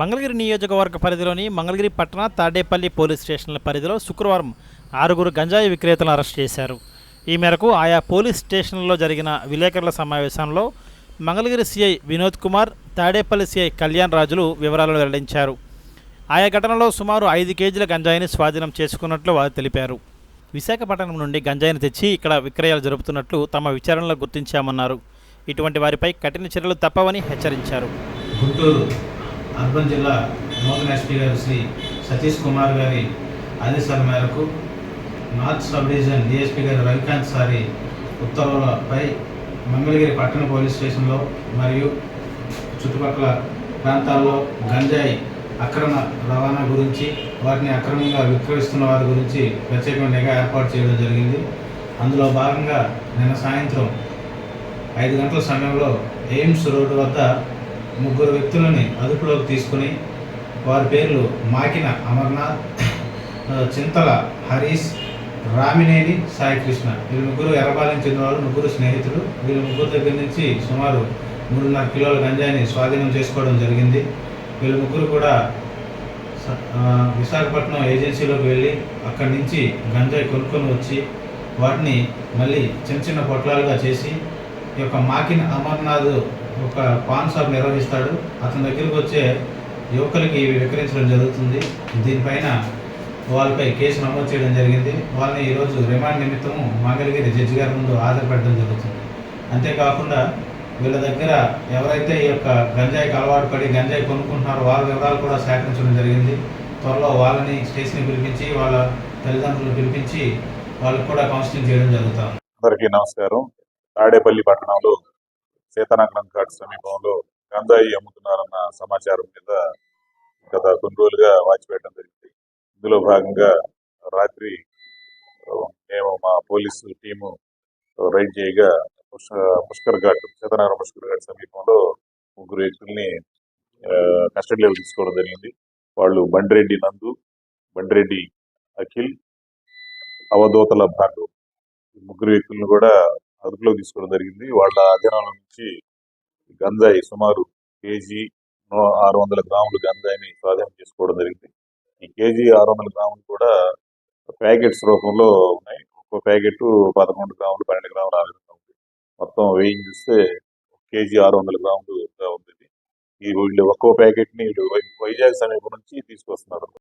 మంగళగిరి నియోజకవర్గ పరిధిలోని మంగళగిరి పట్టణ తాడేపల్లి పోలీస్ స్టేషన్ల పరిధిలో శుక్రవారం ఆరుగురు గంజాయి విక్రేతలను అరెస్ట్ చేశారు. ఈ మేరకు ఆయా పోలీస్ స్టేషన్లలో జరిగిన విలేకరుల సమావేశంలో మంగళగిరి సిఐ వినోద్ కుమార్ తాడేపల్లి సిఐ కళ్యాణ్ రాజులు వివరాలను వెల్లడించారు. ఆయా ఘటనలో సుమారు ఐదు కేజీల గంజాయిని స్వాధీనం చేసుకున్నట్లు వారు తెలిపారు. విశాఖపట్నం నుండి గంజాయిని తెచ్చి ఇక్కడ విక్రయాలు జరుపుతున్నట్లు తమ విచారణలో గుర్తించామన్నారు. ఇటువంటి వారిపై కఠిన చర్యలు తప్పవని హెచ్చరించారు. గుంటూరు అర్బన్ జిల్లా నూతన ఎస్పీ గారు శ్రీ సతీష్ కుమార్ గారి ఆదేశాల మేరకు నార్త్ సబ్ డివిజన్ డిఎస్పీ గారు రవికాంత్ సారి ఉత్తర్వులపై మంగళగిరి పట్టణ పోలీస్ స్టేషన్లో మరియు చుట్టుపక్కల ప్రాంతాల్లో గంజాయి అక్రమ రవాణా గురించి వాటిని అక్రమంగా విక్రయిస్తున్న వారి గురించి ప్రత్యేకమైన నిఘా ఏర్పాటు చేయడం జరిగింది. అందులో భాగంగా నిన్న సాయంత్రం ఐదు గంటల సమయంలో ఎయిమ్స్ రోడ్డు వద్ద ముగ్గురు వ్యక్తులని అదుపులోకి తీసుకుని వారి పేర్లు మాకిన అమర్నాథ్ చింతల హరీష్ రామినేని సాయికృష్ణ వీళ్ళు ముగ్గురు ఎర్రబాలెం చెందినవారు ముగ్గురు స్నేహితులు. వీళ్ళ ముగ్గురు దగ్గర నుంచి సుమారు మూడున్నర కిలోల గంజాయిని స్వాధీనం చేసుకోవడం జరిగింది. వీళ్ళ ముగ్గురు కూడా విశాఖపట్నం ఏజెన్సీలోకి వెళ్ళి అక్కడి నుంచి గంజాయి కొనుక్కొని వచ్చి వాటిని మళ్ళీ చిన్న చిన్న పొట్లాలుగా చేసి ఈ యొక్క మాకిన్ అమర్నాథ్ ఒక పాన్ షాప్ నిర్వహిస్తాడు. అతని దగ్గరికి వచ్చే యువకులకి విక్రయించడం జరుగుతుంది. దీనిపైన వాళ్ళపై కేసు నమోదు చేయడం జరిగింది. వాళ్ళని ఈరోజు రిమాండ్ నిమిత్తము మంగళగిరి జడ్జి గారి ముందు హాజరుపెట్టడం జరుగుతుంది. అంతేకాకుండా వీళ్ళ దగ్గర ఎవరైతే ఈ యొక్క గంజాయికి అలవాటు పడి గంజాయి కొనుక్కుంటున్నారో వాళ్ళ వివరాలు కూడా సేకరించడం జరిగింది. త్వరలో వాళ్ళని స్టేషన్కి పిలిపించి వాళ్ళ తల్లిదండ్రులను పిలిపించి వాళ్ళకు కూడా కౌన్సిలింగ్ చేయడం జరుగుతుంది. అందరికీ నమస్కారం. తాడేపల్లి పట్టణంలో సీతానగరం ఘాట్ సమీపంలో గంజాయి అమ్ముతున్నారన్న సమాచారం మీద గత కొన్ని రోజులుగా వాచిపెట్టడం జరిగింది. ఇందులో భాగంగా రాత్రి మేము మా పోలీసు టీము రైడ్ చేయగా పుష్క- పుష్కర్ ఘాట్ సీతానగరం పుష్కర్ ఘాట్ సమీపంలో ముగ్గురు వ్యక్తుల్ని కస్టడీలో కస్టడీలోకి తీసుకోవడం జరిగింది. వాళ్ళు బండిరెడ్డి నందు బండిరెడ్డి అఖిల్ అవధూతల భాగం ముగ్గురు వ్యక్తులను కూడా అదుపులోకి తీసుకోవడం జరిగింది. వాళ్ళ అధీనంలో నుంచి గంజాయి సుమారు కేజీ ఆరు వందల గ్రాములు గంజాయిని స్వాధీనం చేసుకోవడం జరిగింది. ఈ కేజీ ఆరు వందల గ్రాములు కూడా ప్యాకెట్స్ రూపంలో ఉన్నాయి. ఒక్కో ప్యాకెట్ పదకొండు గ్రాములు పన్నెండు గ్రాములు ఆ విధంగా ఉంది. మొత్తం వేయింగ్ చూస్తే కేజీ ఆరు వందల గ్రాములుగా ఉంది ఈ వీళ్ళు ఒక్కో ప్యాకెట్ని వీళ్ళు వై- వైజాగ్ సమీపం నుంచి తీసుకొస్తున్నారు.